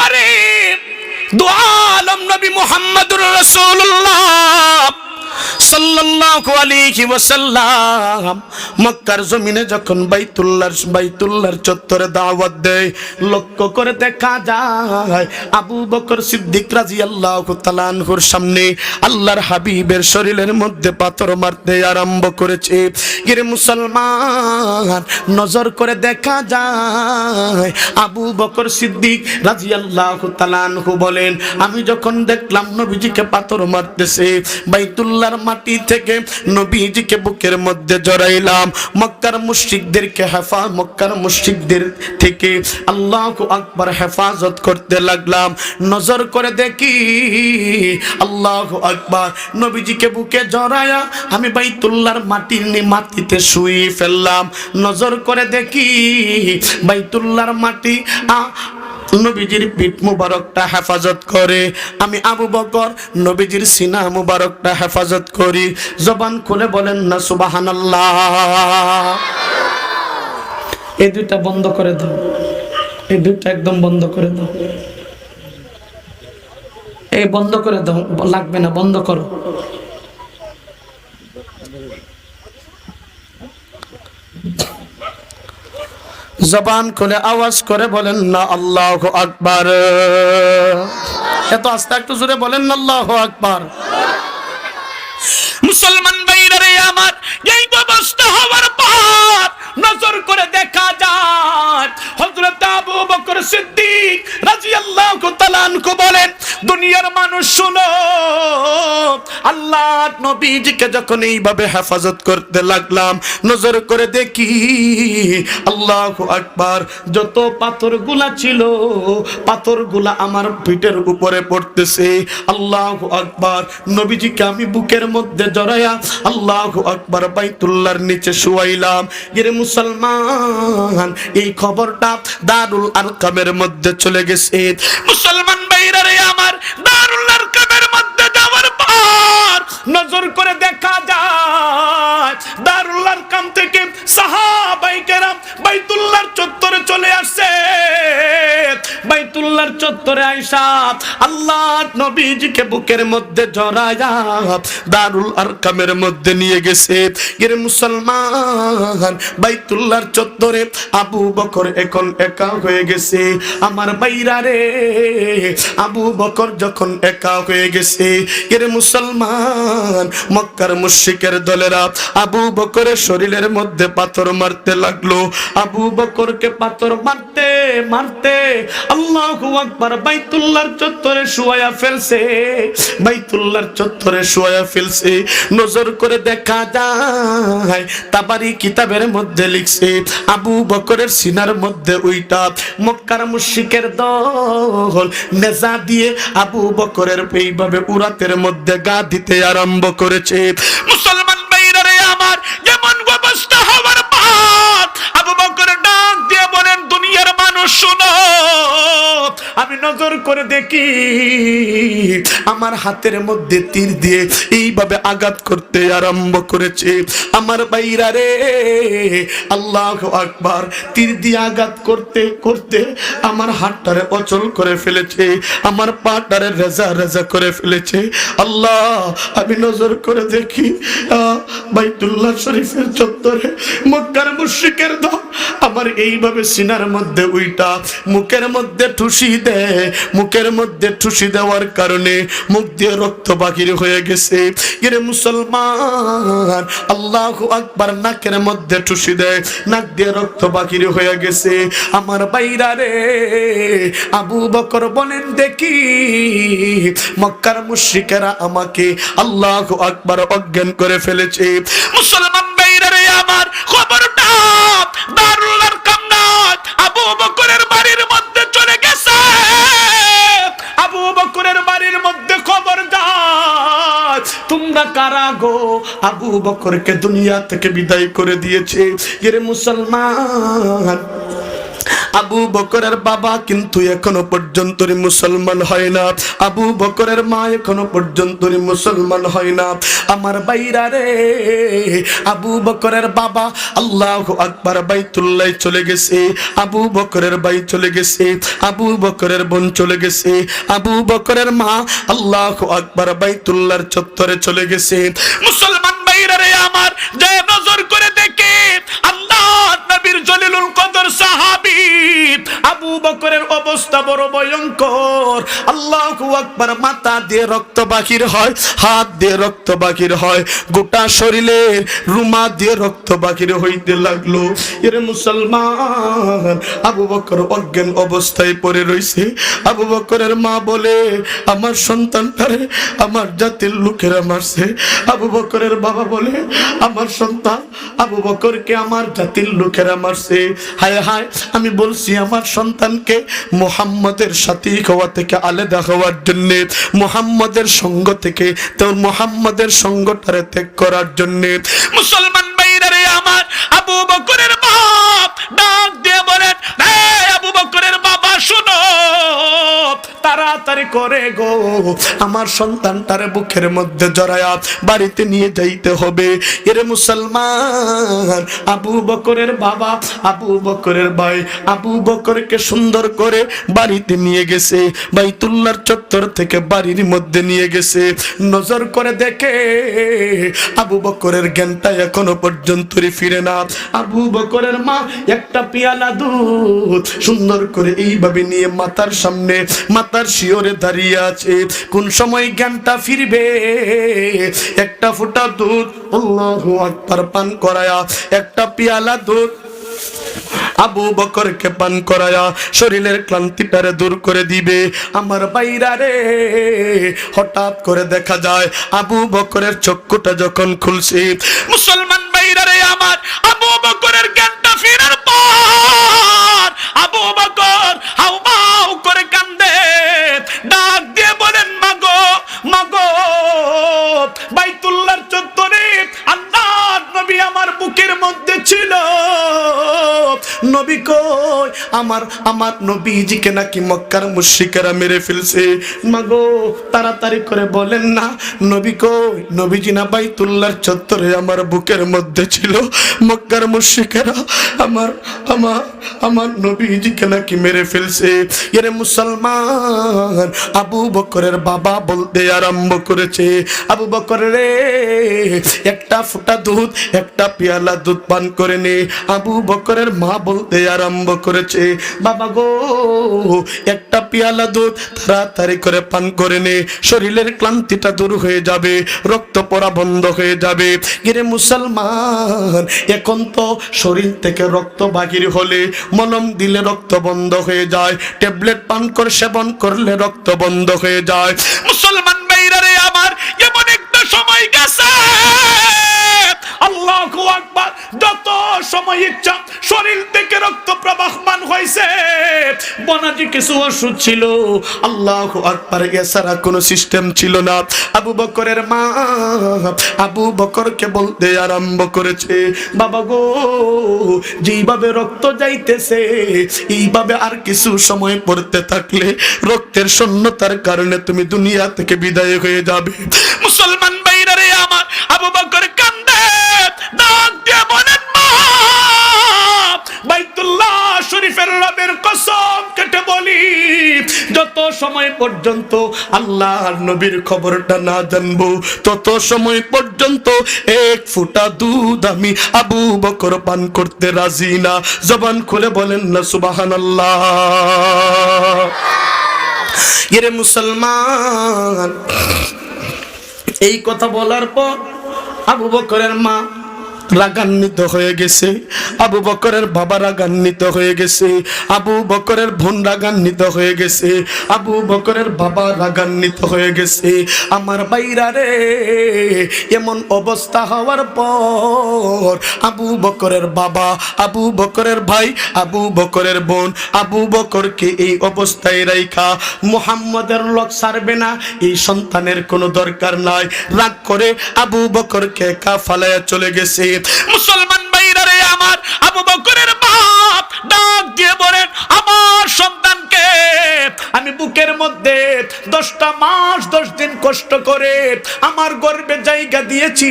বাবারে দোয়ালম নবী মোহাম্মদুর রাসূলুল্লাহ। হাবিবের শরীরের মধ্যে পাথর মারতে আরম্ভ করেছে। গিরে মুসলমান নজর করে দেখা যায়, আবু বকর সিদ্দিক তাআলা আনহু বলেন, আমি যখন দেখলাম নবীজিকে পাথর মারতেছে বাইতুল্লাহর মাটি থেকে নবীজিকে বুকের মধ্যে জড়াইলাম। মক্কার মুশরিকদেরকে হেফা, মক্কার মুশরিকদের থেকে আল্লাহু আকবার হেফাজত করতে লাগলাম। নজর করে দেখি আল্লাহ আকবার নবীজিকে বুকে জড়ায়া আমি বাইতুল্লাহর মাটির মাটিতে শুয়ে ফেললাম। নজর করে দেখি বাইতুল্লার মাটি নবীজির পিঠ মুবারকটা হেফাজত করে। আমি আবু বকর নবীজির সিনা মুবারকটা হেফাজত করি। জবান খুলে বলেন না, সুবাহানাল্লাহ। এই দুইটা বন্ধ করে দাও। এই দুইটা একদম বন্ধ করে দাও। এই বন্ধ করে দাও, লাগবে না, বন্ধ করো। জবান খুলে আওয়াজ করে বলেন, না, আল্লাহ আকবার। এত আস্তে একটু জোরে বলেন না আল্লাহ আকবার। মুসলমান বাইরে আমার এই অবস্থা হওয়ার আবু বকর সিদ্দিক বলেন, দুনিয়ার মানুষ শুনো নবীজিকে যখন এইভাবে হেফাজত করতে লাগলাম, নজর করে দেখি আল্লাহু আকবার, যত পাথরগুলা ছিল, পাথরগুলা আমার পিঠের উপরে পড়তেছে। আল্লাহু আকবার, নবীজিকে আমি বুকের মধ্যে জড়ায়া আল্লাহু আকবার বাইতুল্লাহর নিচে শুয়াইলাম। গিরে মুসলমান, এই খবরটা দারুল আরকামের মধ্যে চলে গেছে। মুসলমান ভাইরা রে আমার দারুল আরকাম নজর করে দেখা যায়। দারুল আরকাম থেকে সাহাবাই কেরাম বাইতুল্লাহর চত্বরে চলে আসছে বাইতুল্লাহর চত্বরে আইসা আল্লাহ নবীজিকে বুকের মধ্যে জড়ায়া দারুল আরকামের মধ্যে নিয়ে গেছে। এর মুসলমান বাইতুল্লাহর চত্বরে আবু বকর এখন একা হয়ে গেছে। আমার বাইরা রে, আবু বকর যখন একা হয়ে গেছে, এর মুসলমান মক্কার মুশরিকের দলেরা আবু বকরের শরীরের মধ্যে পাথর মারতে লাগল। আবু বকরকে পাথর মারতে মারতে আল্লাহু আকবার বাইতুল্লাহর চত্বরে শুয়ায়া ফেলছে। বাইতুল্লাহর চত্বরে শুয়ায়া ফেলছে। নজর করে দেখা যায়, তাবারি কিতাবের মধ্যে লিখছে, আবু বকরের সিনার মধ্যে ওইটা মক্কার মুশরিকের দল নেজা দিয়ে আবু বকরের এইভাবে উরাতের মধ্যে গা দিতে আরম্ভ করেছে। নজর করে দেখি, আমার হাতের মধ্যে তীর দিয়ে এইভাবে আঘাত করতে আরম্ভ করেছে। আমার বাইরা রে, আল্লাহ আকবার, তীর দিয়ে আঘাত করতে করতে আমার হাতটারে অচল করে ফেলেছে, আমার পাটারে রেজা রেজা করে ফেলেছে। আল্লাহ, আমি নজর করে দেখি বাইতুল্লাহ শরীফের চত্বরে মক্কার মুশরিকের দল আমার এইভাবে সিনার মধ্যে উইটা, মুখের মধ্যে ঠুসি দেয়। মুখের মধ্যে ঠুসি দেওয়ার কারণে মুখ দিয়ে রক্ত বাকির হয়ে গেছে। এর মুসলমান, আল্লাহ আকবার নাকের মধ্যে ঠুসি দেয় নাক দিয়ে রক্ত বাকির হয়ে গেছে। আমার বাইরা রে, আবু বকর বলেন, দেখি, মক্কার মুশরিকেরা আমাকে আল্লাহ আকবার অজ্ঞান করে ফেলেছে। মুসলমান বাইরা রে, আমার খবরটা দারুল আরকাম নয়। আবু বকরের বাড়ির মধ্যে চলে গেছে। বকরের বাড়ির মধ্যে খবর তোমরা কারা গো? আবু বকরকে দুনিয়া থেকে বিদায় করে দিয়েছে। এর মুসলমান আবু বকরের বাবা কিন্তু এখনও পর্যন্ত মুসলমান হয় না। আবু বকরের মা এখনও পর্যন্ত মুসলমান হয় না। আমার বাইরা রে, আবু বকরের বাবা আল্লাহ আকবার বাইতুল্লাহ চলে গেছে। আবু বকরের বাই চলে গেছে। আবু বকরের বোন চলে গেছে। আবু বকরের মা আল্লাহ আকবার বাইতুল্লাহর চত্বরে চলে গেছে। মুসলমান বাইরা রে আমার, যে নজর করে দেখে আল্লাহ নবীর জলিলুল কদর সাহাবী আবু বকরের অবস্থা বড় ভয়ঙ্কর। আল্লাহু আকবার, মাথা দিয়ে রক্ত বাকির হয়, হাত দিয়ে রক্ত হয়, গোটা রুমা দিয়ে রক্ত হইতে লাগল। এর মুসলমান আবু বকর অজ্ঞান অবস্থায় পড়ে রইছে। আবু বকরের মা বলে, আমার সন্তানটারে আমার জাতির লোকেরা মারছে। আবু বকরের বাবা বলে, আমার সন্তান আবু বকরকে আমার জাতির লোকেরা মারছে হায় হায়, আমি বলছি আমার সন্তানকে মোহাম্মদের সাথী হওয়া থেকে আলাদা হওয়ার জন্যে, মোহাম্মদের সঙ্গ থেকে তোর মোহাম্মদের সঙ্গটারে ত্যাগ করার জন্যে। মুসলমান বাইরে আমার আবু বকরের বাপ, ডাক দিয়ে বলেন, "এই আবু বকরের বাবা শুনো, তাড়াতাড়ি করে গো। আমার বুকের মধ্যে জড়ায়া বাড়িতে নিয়ে যাইতে হবে। মুসলমান আবু বকরের বাবা, আবু বকরের ভাই, আবু বকরকে সুন্দর করে বাড়িতে নিয়ে গেছে বাইতুল্লার চত্বর থেকে বাড়ির মধ্যে নিয়ে গেছে। নজর করে দেখে আবু বকরের জ্ঞানটা এখনও পর্যন্ত ফিরে না। আবু বকরের মা, একটা পিয়ালা দুধ সুন্দর করে এইভাবে নিয়ে মাতার সামনে মাতার শিওরে দাঁড়িয়ে আছে। কোন সময় জ্ঞানটা ফিরবে? একটা ফোঁটা দুধ, আল্লাহু আকবার, পান করায়া। একটা পিয়ালা দুধ, আবু বকরকে পান করায়া। শরীরের ক্লান্তিটারে দূর করে দিবে। আমার বাইরা রে, হঠাৎ করে দেখা যায়, আবু বকরের চক্ষুটা যখন খুলছে, মুসলমান বাইরা রে আমার, আবু বকরের জ্ঞানটা ফেরার পর আবু বকর হাউ মাউ করে কান্দে। ডাক দিয়ে বলেন মাগো মাগো বাইতুল্লাহর চত্বরে আল্লাহ নবী আমার বুকের মধ্যে ছিল। নবী কই, আমার আমার নবীজিকে নাকি মক্কার মুশরিকেরা মেরে ফেলছে। মাগো, তাড়াতাড়ি করে বলেন না, নবী কই, নবীজি না বাইতুল্লাহর চত্বরে আমার বুকের মধ্যে ছিল। মক্কার মুশরিকেরা আমার আমার আমার নবীজিকে নাকি মেরে ফেলছে। এরে মুসলমান, আবু বকরের বাবা বলতে আরম্ভ করেছে। আবু বকর রে, একটা ফোঁটা দুধ একটা পেয়ালা দুধ পান করে নে। আবু বকরের মা বলতে আরম্ভ করেছে, বাবা গো, একটা পেয়ালা দুধ তাড়াতাড়ি করে পান করে নে। শরীরের ক্লান্তিটা দূর হয়ে যাবে, রক্ত পড়া বন্ধ হয়ে যাবে। গিরে মুসলমান, এখন তো শরীর থেকে রক্ত বাহির হলে মলম দিলে রক্ত বন্ধ হয়ে যায়। ট্যাবলেট পান করে, সেবন করলে রক্ত বন্ধ হয়ে যায়। মুসলমান যত সময় ইচ্ছা, শরীর থেকে রক্ত প্রবাহমান হয়েছে। বনাজি কিছু ওষুধ ছিল। আল্লাহ আকবার, এছাড়া কোনো সিস্টেম ছিল না। আবু বকরের মা আবু বকরকে বলতে আরম্ভ করেছে, বাবা গো, যেইভাবে রক্ত যাইতেছে, এইভাবে আর কিছু সময় পড়তে থাকলে রক্তের শূন্যতার কারণে তুমি দুনিয়া থেকে বিদায় হয়ে যাবে। মুসলমান রে আমার আবু বকর কান্দে ডাক দিয়ে বলেন বাইতুল্লাহ শরীফের রবের কসম কেটে বলি, যত সময় পর্যন্ত নবীর খবরটা না জানব, তত সময় পর্যন্ত এক ফুটা দুধ আমি আবু বকর পান করতে রাজি না। জবান খুলে বলেন না সুবাহান আল্লাহ এরে মুসলমান এই কথা বলার পর আবু বকরের মা রাগান্বিত হয়ে গেছে। আবু বকরের বাবা রাগান্বিত হয়ে গেছে। আবু বকরের বোন রাগান্বিত হয়ে গেছে। আবু বকরের বাবা রাগান্বিত হয়ে গেছে। আমার বাইরা রে, এমন অবস্থা হওয়ার পর আবু বকরের বাবা, আবু বকরের ভাই, আবু বকরের বোন, আবু বকরকে এই অবস্থায় রাইখা। মুহাম্মদের লোক সারবে না, এই সন্তানের কোনো দরকার নাই। রাগ করে আবু বকরকে একা ফালাইয়া চলে গেছে। মুসলমান বাইরারে আমার আবু বকরের বাপ ডাক দিয়ে বলেন বুকের মধ্যে দশটা মাস, দশ দিন কষ্ট করে আমার গর্বে জায়গা দিয়েছি।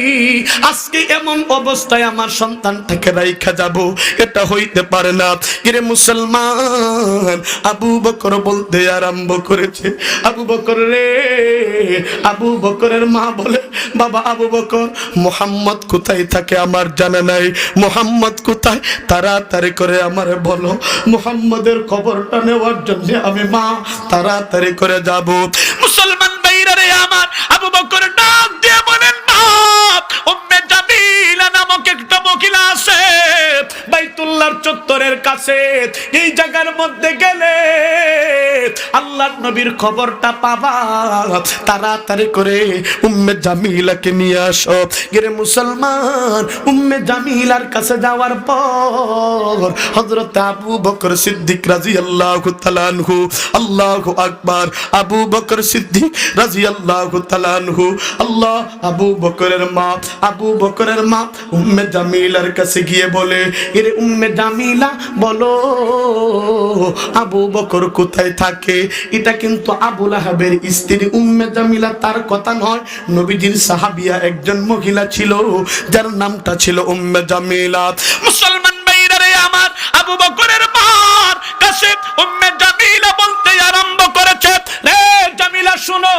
আজকে এমন অবস্থায় আমার সন্তানটাকে রাইখা যাব, এটা হইতে পারে না। কিরে মুসলমান, আবু বকর বলতে আরম্ভ করেছে। আবু বকর রে, আবু বকরের মা বলে, বাবা আবু বকর, মোহাম্মদ কোথায় থাকে আমার জানা নাই। মোহাম্মদ কোথায়? তাড়াতাড়ি করে আমার বলো। মোহাম্মদের খবরটা নেওয়ার জন্য আমি মা, তাড়াতাড়ি করে যাব। মুসলমান বাইরে আমার, আবু বকর ডাক দিয়ে বলেন মা উম্মে জামিলা নামক একটা মহিলা আছে। বাইতুল্লাহর চত্বরের কাছে। এই জায়গার মধ্যে গেলে আল্লাহর নবীর খবরটা পাবা। তাড়াতাড়ি করে উম্মে জামিলাকে নিয়ে আসো। গেরে মুসলমান উম্মে জামিলার কাছে যাওয়ার পর হযরত আবু বকর সিদ্দিক রাদিয়াল্লাহু তাআলা আনহু, আল্লাহু আকবার। আবু বকর সিদ্দিক রাদিয়াল্লাহু তাআলা আনহু, আল্লাহ আবু বকরের মা, আবু বকরের মা উম্মে জামিলার কাছে গিয়ে বলে, এরে উম্মে জামিলা বলো, আবু বকর কোথায় থাকে? এটা কিন্তু আবুল আহাবের স্ত্রী উম্মে জামিলা তার কথা নয়। নবীজির সাহাবিয়া একজন মহিলা ছিল, যার নামটা ছিল উম্মে জামিলা মুসলমান বাইরে আমার, আবু বকরের মার কাছে উম্মে শুনো।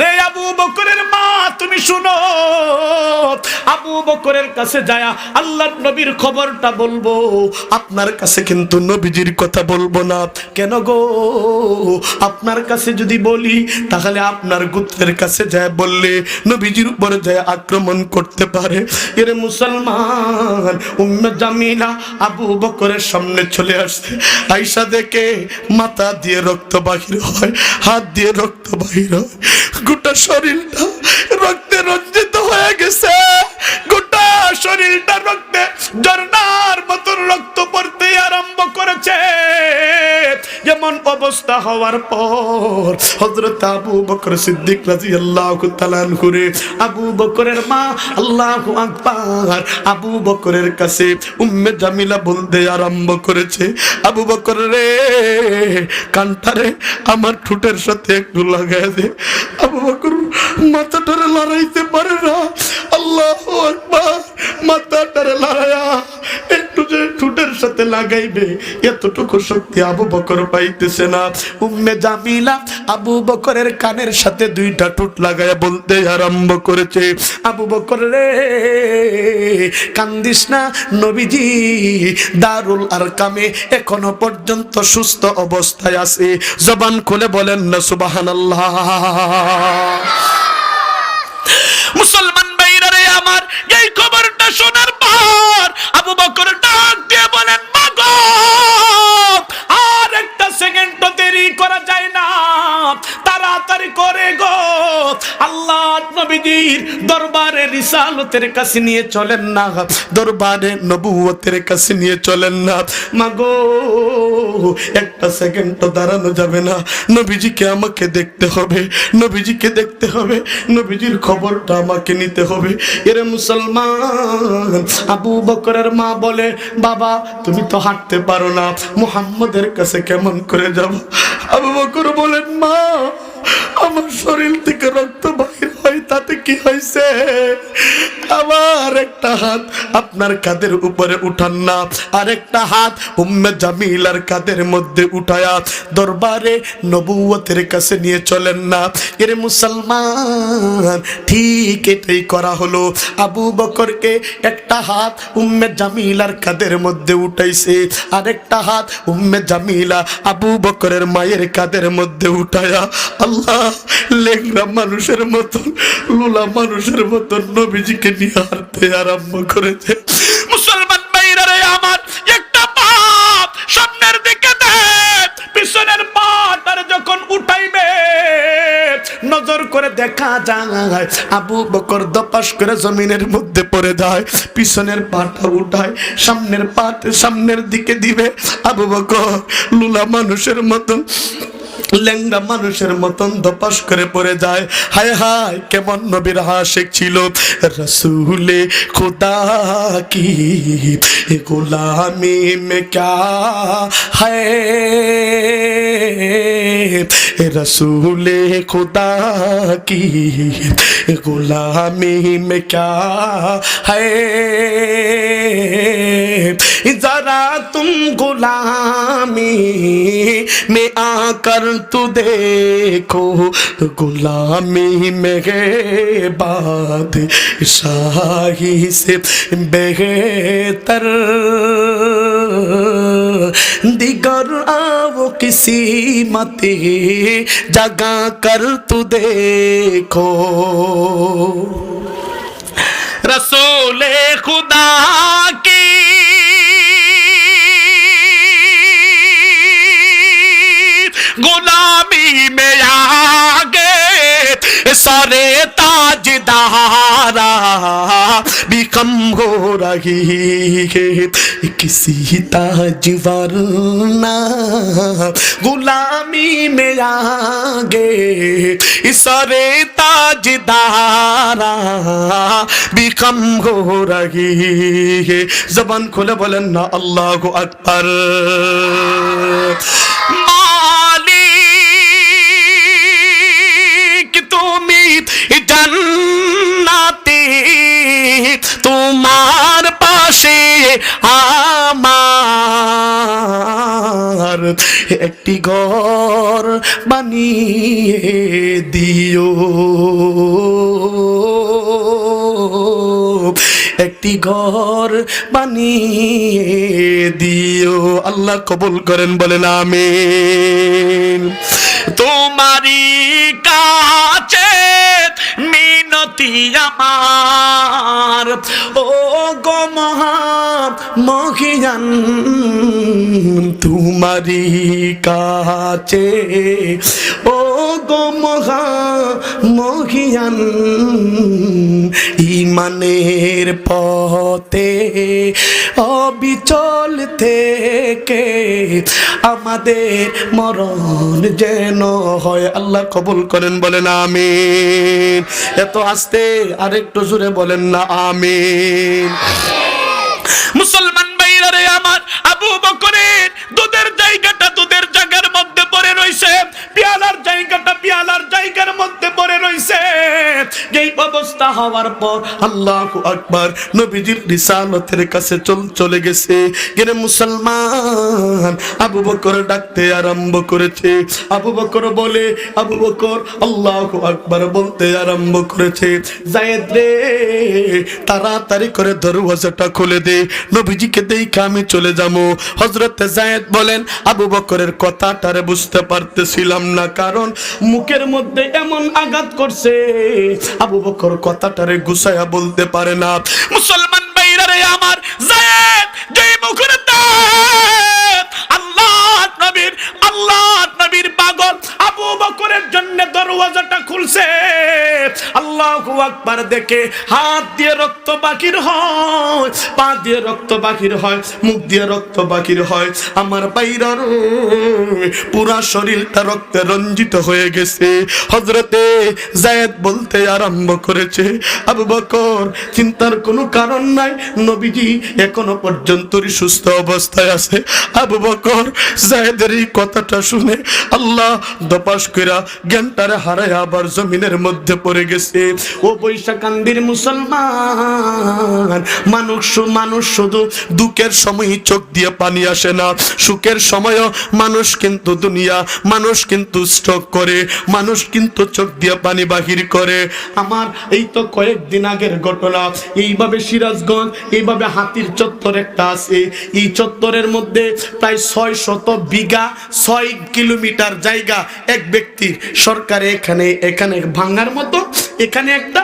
রে আবু বকরের মা, তুমি শুনো। আবু বকরের কাছে যায় আল্লাহর নবীর খবরটা বলব। আপনার কাছে কিন্তু নবীজির কথা বলব না। কেন গো? আপনার কাছে যদি বলি, তাহলে আপনার গোত্রের কাছে যায় বললে নবীজির উপরে যায় আক্রমণ করতে পারে। এর মুসলমান উম্মে জামিলা আবু বকরের সামনে চলে আসছে। আইসা দেখে মাথা দিয়ে রক্ত বাহির হয়, হাত দিয়ে রক্ত বাহির গোটা শরীরটা রক্তে রঞ্জিত হয়ে গেছে। গোটা শরীরটা রক্তে ঝর্ণার মতন রক্ত পড়তে আরম্ভ করেছে। যেমন অবস্থা হওয়ার পর হযরত আবু বকর সিদ্দিক রাদিয়াল্লাহু তাআলা করে আবু বকরের মা আল্লাহু আকবার আবু বকরের কাছে উম্মে জামিলা বলতে আরম্ভ করেছে, আবু বকর রে কান্টারে আমার ঠোঁটের সাথে একটু লাগাই দে। আবু বকর মাথাটারে লড়াইতে পারে না। আল্লাহু আকবার, মাথাটারে লড়াইয়া একটু যে ঠোঁটের সাথে লাগাইবে, এতটুকু শক্তি আবু বকর পাইতেছে না। উম্মে জামিলা আবু বকরের কানের সাথে দুইটা ঠোঁট লাগাইয়া বলতে আরম্ভ করেছে। আবু বকর রে, কান্দিস না নবীজি, দারুল আর কামে এখনও পর্যন্ত সুস্থ অবস্থায় আছে। জবান খুলে বলেন না, সুবহানাল্লাহ। মুসলমান বলেন নবীজির দরবারে রিসালতের কাছে নিয়ে চলেন না। দরবারে নবুয়তের কাছে নিয়ে চলেন না। মাগো, একটা সেকেন্ড তো দাঁড়ানো যাবে না। নবীজিকে আমাকে দেখতে হবে। নবীজিকে দেখতে হবে। নবীজির খবরটা আমাকে নিতে হবে। এরে মুসলমান, আবু বকরের মা বলে, বাবা, তুমি তো হাঁটতে পারো না। মুহাম্মদের কাছে কেমন করে যাব? আবু বকর বলেন, মা, আমার শরীর থেকে রক্ত হয় তাতে কি হয়েছে? আমার একটা হাত আপনার কাদের উপরে উঠান না। হাত উম্মে জামিলার কাদের মধ্যে উঠায়া দরবারে নবুয়তের কাছে নিয়ে চলেন না। এর মুসলমান ঠিক এটাই করা হলো। আবু বকরকে একটা হাত উম্মে জামিলার কাদের মধ্যে উঠাইছে। আর একটা হাত উম্মে জামিলা আবু বকরের মায়ের কাদের মধ্যে উঠায়া। আল্লাহ লেংরা মানুষের মতন লোলা মানুষের মতন নবীজিকে নিয়ে হারতে আরম্ভ করেছে। মুসলমান ভাইরা রে আমার, একটা সামনের দিকে দেখ পিছনের পাটার যখন উঠাইবে, নজর করে দেখা যায়, আবু বকর দপাস করে জমিনের মধ্যে পড়ে যায়। পিছনের পাটা উঠায়, সামনের পাট সামনের দিকে দিবে। আবু বকর, লুলা মানুষের মতন ল্যাংড়া মানুষের মতন ধপাস করে পড়ে যায়। হায় হায়, কেমন নবীর হাসিক ছিল। রসুলে খোদা কি? গোলামি মে ক্যা হায় রসুলে খোদা কি? গোলামি মে ক্যা হায় जरा तुम गुलामी में आकर तू देखो, गुलामी में बाद शाही से बेहतर। दिगर आओ किसी मते जगा कर तू देखो। रसूले खुदा की सरे ताजदारा। भी कम हो रही है किसी ताज वरना। गुलामी में आगे सरे ताजदारा। भी कम हो रही है। जबान खुले बोले, ना अल्लाह को अकबर। আমার একটি ঘর বানিয়ে দিও। একটি ঘর বানিয়ে দিও। আল্লাহ কবুল করেন, বলেন আমিন। তোমারি কাছে মিনতি আমার। ও গো মহা মহিয়ান, তোমারই কাছে। ও গো মহা মহিয়ান, ইমানের পথে অবিচল থেকে আমাদের মরণ যেন হয়। আল্লাহ কবুল করেন, বলেন আমি এত আসতে, আরেকটু জোরে বলেন না আমি মুসলমান ভাইরা রে আমার, আবু বকরের দুধের জায়গাটা দুধের জায়গার মধ্যে রইছে, পিয়ালার জায়গাটা পিয়ালার জায়গার মধ্যে পড়ে রইছে। এই অবস্থা হওয়ার পর আল্লাহু আকবার নবীজির রিসালতের কাছে চল চলে গেছে। গেলে মুসলমান আবু বকর ডাকতে আরম্ভ করেছে। আবু বকর বলে, আবু বকর, আল্লাহু আকবার বলতে আরম্ভ করেছে। জায়েদ রে, তাড়াতাড়ি করে দরওয়াজাটা খুলে দে। নবীজিকে দেখে আমি চলে যাব। হজরতে জায়েদ বলেন, আবু বকরের কথাটারে বুঝতে পারতেছিলাম না, কারণ মুখের মধ্যে এমন আঘাত করছে। আবু বকর কথাটারে গুছায়া বলতে পারে না। মুসলমান বাইরারে আমার জায়েদ যে মুখের দাঁত নবীর আল্লাহ নবীর পাগল আবু বকরের জন্য দরওয়াজাটা খুলছে। আল্লাহু আকবার দেখে হাত দিয়ে রক্ত বাকির হয়, পা দিয়ে রক্ত বাকির হয়, মুখ দিয়ে রক্ত বাকির হয়। আমার বাইরার পুরা শরীরটা রক্তে রঞ্জিত হয়ে গেছে। হজরতে জায়েদ বলতে আরম্ভ করেছে, আবু বকর, চিন্তার কোনো কারণ নাই, নবীজি এখনও পর্যন্তই সুস্থ অবস্থায় আছে। আবু বকর জায়েদের এই কথাটা শুনে আল্লাহ দপাস কইরা জ্ঞানটারে হারায় আবার জমিনের মধ্যে পড়ে গেছে। ও বৈশাখান্দির মুসলমান, মানুষ মানুষ শুধু দুঃখের সময় চোখ দিয়ে পানি আসে না। সুখের সময়ও মানুষ কিন্তু দুনিয়া, মানুষ কিন্তু স্ট্রোক করে, মানুষ কিন্তু চোখ দিয়ে পানি বাহির করে। আমার এই তো কয়েকদিন আগের ঘটনা। এইভাবে সিরাজগঞ্জ, এইভাবে হাতির চত্বর একটা আছে। এই চত্বরের মধ্যে প্রায় ছয় শত বিঘা, ছয় কিলোমিটার জায়গা এক ব্যক্তির। সরকারে এখানে এখানে ভাঙার মতো, এখানে একটা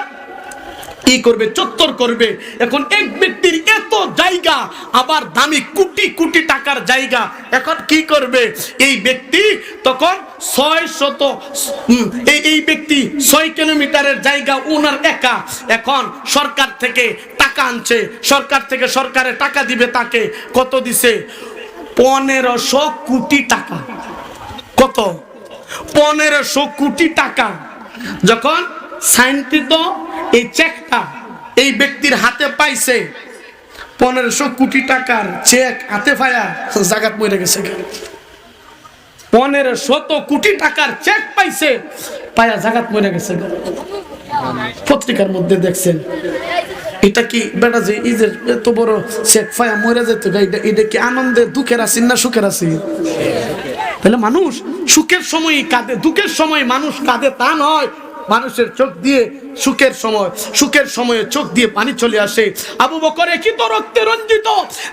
ই করবে, চত্বর করবে। এখন এক ব্যক্তির এত জায়গা, আবার দামি কোটি কোটি টাকার জায়গা। এখন কি করবে? এই ব্যক্তি তখন ছয় শত এই এই ব্যক্তি ছয় কিলোমিটারের জায়গা ওনার একা। এখন সরকার থেকে টাকা আনছে। সরকার থেকে সরকারে টাকা দিবে তাকে। কত দিছে? পনেরোশো কোটি টাকা। কত? পনেরোশো কোটি টাকা। যখন সাইনকৃত এই চেকটা এই ব্যক্তির হাতে পাইছে, পনেরোশো কোটি টাকার চেক হাতে পায়া জাগাত মরে গেছে। পনেরো শত কোটি টাকার চেক পাইছে, পায়া জাগাত মরে গেছে। পত্রিকার মধ্যে দেখছেন এটা কি, বেটা যে যে এত বড় চেক পায়া মরে যেত এটা কি আনন্দে দুঃখের আছি না সুখের আছি? তাহলে মানুষ সুখের সময় কাঁদে, দুঃখের সময় মানুষ কাঁদে, তা নয়। মানুষের চোখ দিয়ে সুখের সময়, সুখের সময়ে চোখ দিয়ে পানি চলে আসে। আবু বকর একই তো রক্তে রঞ্জিত,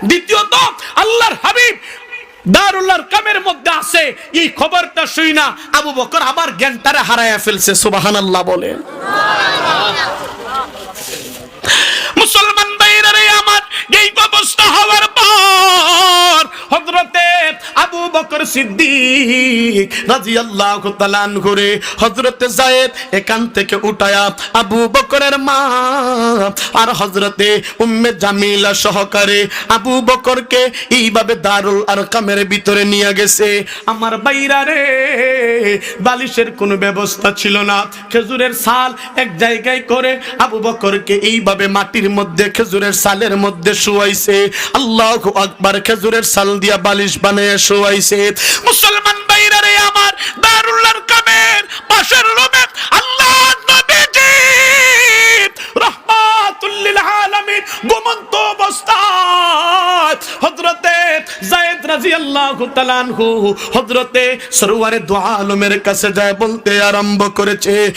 দ্বিতীয়ত আল্লাহর হাবিব দারুল্লাহর কামের মধ্যে আছে। এই খবরটা শুই না, আবু বকর আবার জ্ঞানটারে হারায়া ফেলছে, সুবহানাল্লাহ বলে মুসলমান ভাইরা রে আমার এই অবস্থা হওয়ার পর হযরতে আবু বকর সিদ্দিক এখান থেকে উঠায়া আবু বকরের মা আর উম্মে জামিলা সহকারে আবু বকরকে এইভাবে দারুল ভিতরে নিয়ে গেছে। আমার বালিশের কোনো ব্যবস্থা ছিল না। খেজুরের সাল এক জায়গায় করে আবু বকরকে এইভাবে মাটির মধ্যে, খেজুরের সালের মধ্যে শুয়াইছে। আল্লাহ আকবার, খেজুরের সাল দিয়া বালিশ বানিয়ে শুয়াইছে মুসলমান বাইরে রে আমার দারুল্লার কামের পাশের রুমে আল্লাহ নবীজি আরম্ভ করেছে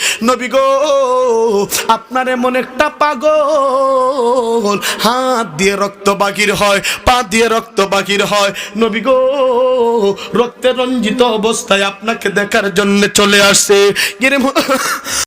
আপনার এমন একটা পাগল, হাত দিয়ে রক্ত বাকির হয়, পা দিয়ে রক্ত বাকির হয়। নবী গো রঞ্জিত অবস্থায় আপনাকে দেখার জন্য চলে গিরে